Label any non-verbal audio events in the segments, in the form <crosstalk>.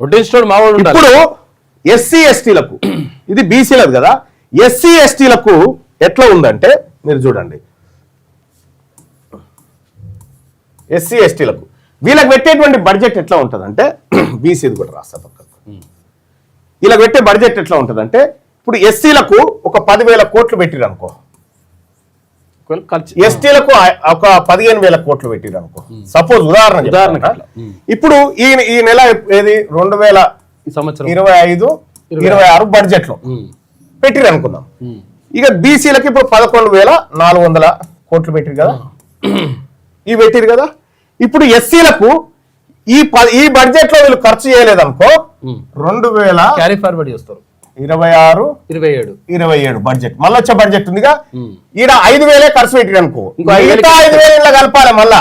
వడ్డించోడు మావాడు ఇప్పుడు ఎస్సీ ఎస్టీలకు <clears throat> ఇది బీసీలకు కదా ఎస్సీ ఎస్టీలకు ఎట్లా ఉందంటే మీరు చూడండి. ఎస్సీ ఎస్టీలకు వీళ్ళకి పెట్టేటువంటి బడ్జెట్ ఎట్లా ఉంటుందంటే <clears throat> బీసీది కూడా రాస్తా పక్కకు. వీళ్ళకి పెట్టే బడ్జెట్ ఎట్లా ఉంటుందంటే ఇప్పుడు ఎస్సీలకు ఒక పదివేల కోట్లు పెట్టిరు అనుకో ఒకవేళ ఖర్చు ఎస్టీలకు ఒక పదిహేను వేల కోట్లు పెట్టిరు అనుకో. సపోజ్ ఉదాహరణ. ఉమ్. ఇప్పుడు ఈ ఈ నెల ఏది? రెండు వేల ఇరవై ఐదు ఇరవై ఆరు. బడ్జెట్లో పెట్టిరు అనుకుందాం. ఉమ్. ఇక బీసీలకి ఇప్పుడు పదకొండు వేల నాలుగు వందల కోట్లు పెట్టిరు కదా. ఇవి పెట్టిరు కదా. ఇప్పుడు ఎస్సీలకు ఈ ఈ బడ్జెట్లో వీళ్ళు ఖర్చు చేయలేదనుకో. రెండు వేల క్యారీ ఫార్వర్డ్ చేస్తారు. ఇరవై ఆరు ఇరవై ఏడు. ఇరవై ఏడు బడ్జెట్ మళ్ళీ వచ్చే బడ్జెట్ ఉందిగా. ఈడ ఐదు వేలే ఖర్చు పెట్టిరు అనుకో. ఐదు మిగతా వేలకి ఐదు వేలు ఇలా కలపాలి మళ్ళా.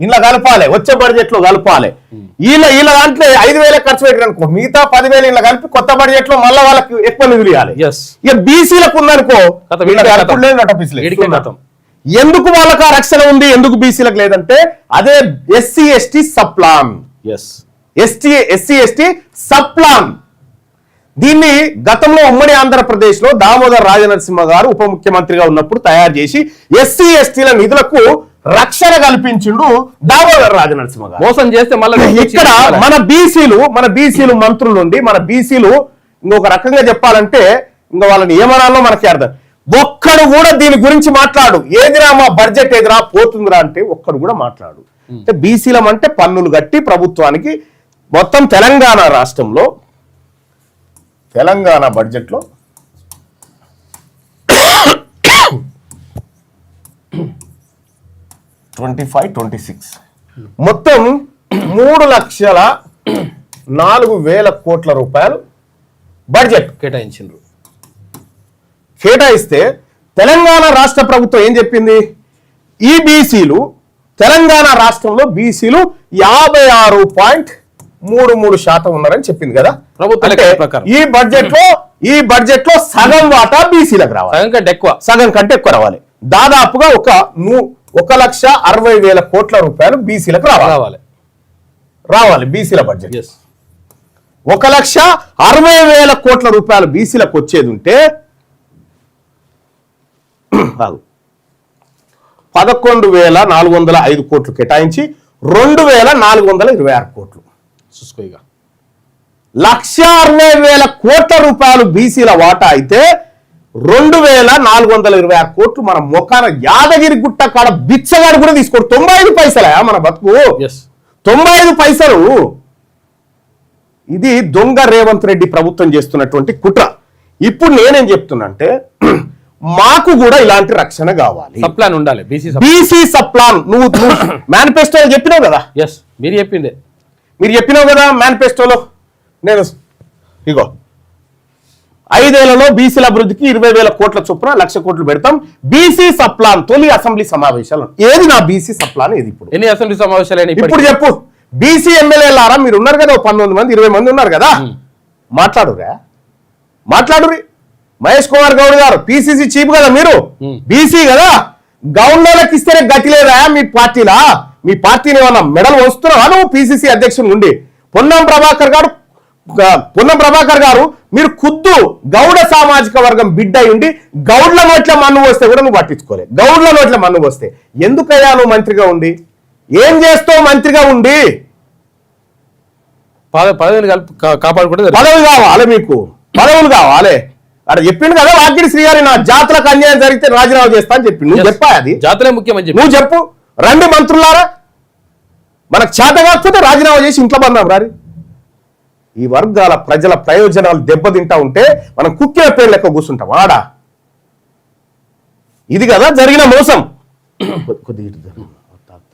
ఇలా కలపాలి. వచ్చే బడ్జెట్లో కలపాలి. వీళ్ళ వీళ్ళ దాంట్లో ఐదు వేలే ఖర్చు పెట్టిరు అనుకో. మిగతా పదివేలు ఇలా కలిపి కొత్త బడ్జెట్లో మళ్ళీ వాళ్ళకి ఎక్కువ నిధులు ఇవ్వాలి. ఇక బీసీలకు ఉందనుకో. ఎందుకు వాళ్ళకి ఆ రక్షణ ఉంది? ఎందుకు బీసీలకు లేదంటే అదే SC ST sub plan. S ST SC ST sub plan. దీన్ని గతంలో ఉమ్మడి ఆంధ్రప్రదేశ్లో దామోదర్ రాజనరసింహ గారు ఉప ముఖ్యమంత్రిగా ఉన్నప్పుడు తయారు చేసి ఎస్సీ ఎస్టీల నిధులకు రక్షణ కల్పించిండు దామోదర్ రాజనరసింహ గారు. మోసం చేస్తే మళ్ళీ ఇక్కడ మన బీసీలు మన బీసీలు మంత్రులు ఉండి మన బీసీలు ఇంకొక రకంగా చెప్పాలంటే ఇంకా వాళ్ళ నియమనాల్లో మనకి అర్థం. ఒక్కడు కూడా దీని గురించి మాట్లాడు. ఏదిరా మా బడ్జెట్ ఏదిరా పోతుందిరా అంటే ఒక్కడు కూడా మాట్లాడు. అంటే బీసీలం అంటే పన్నులు కట్టి ప్రభుత్వానికి మొత్తం తెలంగాణ రాష్ట్రంలో తెలంగాణ బడ్జెట్లో ట్వంటీ ఫైవ్ ట్వంటీ సిక్స్. మొత్తం మూడు లక్షల నాలుగు వేల కోట్ల రూపాయలు బడ్జెట్ కేటాయించిండ్రు. కేటాయిస్తే తెలంగాణ రాష్ట్ర ప్రభుత్వం ఏం చెప్పింది? ఈ బీసీలు తెలంగాణ రాష్ట్రంలో బీసీలు యాభై ఆరు పాయింట్ మూడు మూడు శాతం ఉన్నారని చెప్పింది కదా? ప్రభుత్వ. ఈ బడ్జెట్లో ఈ బడ్జెట్లో సగం వాటా బీసీలకు రావాలి. సగం కంటే ఎక్కువ. సగం కంటే ఎక్కువ రావాలి. దాదాపుగా ఒక ఒక లక్ష అరవై వేల కోట్ల రూపాయలు బీసీలకు రావాలి. రావాలి. రావాలి బీసీల బడ్జెట్. ఒక లక్ష అరవై వేల కోట్ల రూపాయలు బీసీలకు వచ్చేది ఉంటే కాదు. పదకొండు వేల నాలుగు వందల ఐదు కోట్లు కేటాయించి రెండు వేల నాలుగు వందల ఇరవై ఆరు కోట్లు. చూసుకో లక్ష అరవై వేల కోట్ల రూపాయలు బీసీల వాటా అయితే రెండు వేల నాలుగు వందల ఇరవై ఆరు కోట్లు మన మొఖాన యాదగిరి గుట్ట కాడ బిచ్చగాడు కూడా తీసుకోడు. తొంభై ఐదు పైసలే మన బతుకు? తొంభై ఐదు పైసలు. ఇది దొంగ రేవంత్ రెడ్డి ప్రభుత్వం చేస్తున్నటువంటి కుట్ర. ఇప్పుడు నేనేం చెప్తున్నా అంటే <clears throat> మాకు కూడా ఇలాంటి రక్షణ కావాలి. సప్లాన్ ఉండాలి. బీసీ బీసీ సప్లాన్ నువ్వు <clears throat> మేనిఫెస్టో చెప్పినావు కదా? ఎస్ మీరు చెప్పిందే. మీరు చెప్పినావు కదా మేనిఫెస్టోలో నేను ఇగో. ఐదేళ్ళలో బీసీల అభివృద్ధికి ఇరవై వేల కోట్ల చొప్పున లక్ష కోట్లు పెడతాం. బీసీ సప్లాన్ తొలి అసెంబ్లీ సమావేశాలు. ఏది నా బీసీ సప్లాన్? ఏది ఇప్పుడు? ఎన్ని అసెంబ్లీ సమావేశాలైనా ఇప్పుడు చెప్పు. బీసీ ఎమ్మెల్యేలారా? మీరు ఉన్నారు కదా పంతొమ్మిది మంది ఇరవై మంది ఉన్నారు కదా. మాట్లాడురా మాట్లాడురి మహేష్ కుమార్ గౌడ్ గారు పిసిసి చీఫ్ కదా మీరు. బీసీ కదా. గవర్నర్లకు ఇస్తేనే గతి లేదా మీ పార్టీలా? మీ పార్టీని ఏమన్నా మెడల్ వస్తున్నావా నువ్వు? పిసిసి అధ్యక్షుడు ఉండి. పొన్నం ప్రభాకర్ గారు పొన్నం ప్రభాకర్ గారు మీరు ఖుద్దు గౌడ సామాజిక వర్గం బిడ్డ ఉండి గౌడ్ల నోట్ల మన్ను వస్తే కూడా నువ్వు పట్టించుకోలే. గౌడ్ల నోట్ల మన్ను వస్తే ఎందుకయ్యా నువ్వు మంత్రిగా ఉండి? ఏం చేస్తావు మంత్రిగా ఉండి? పద- పదవిని కాపాడుకుంటే పదవి కావాలి మీకు. పదవులు కావాలి. అక్కడ చెప్పిండు కదా వాకిడి శ్రీగారి నా జాతులకు అన్యాయం జరిగితే రాజీనామా చేస్తా అని చెప్పి నువ్వు చెప్పా అది? జాతరే ముఖ్యమని చెప్పి. నువ్వు చెప్పు. రండి మంత్రులారా. మనకు చేత కాకపోతే రాజీనామా చేసి ఇంట్లో బందాం రారి. ఈ వర్గాల ప్రజల ప్రయోజనాలు దెబ్బతింటా ఉంటే మనం కుక్కిన పేరు లెక్క కూర్చుంటాం. ఆడా? ఇది కదా జరిగిన మోసం. కొద్ది- కొద్దిగా జరుగు.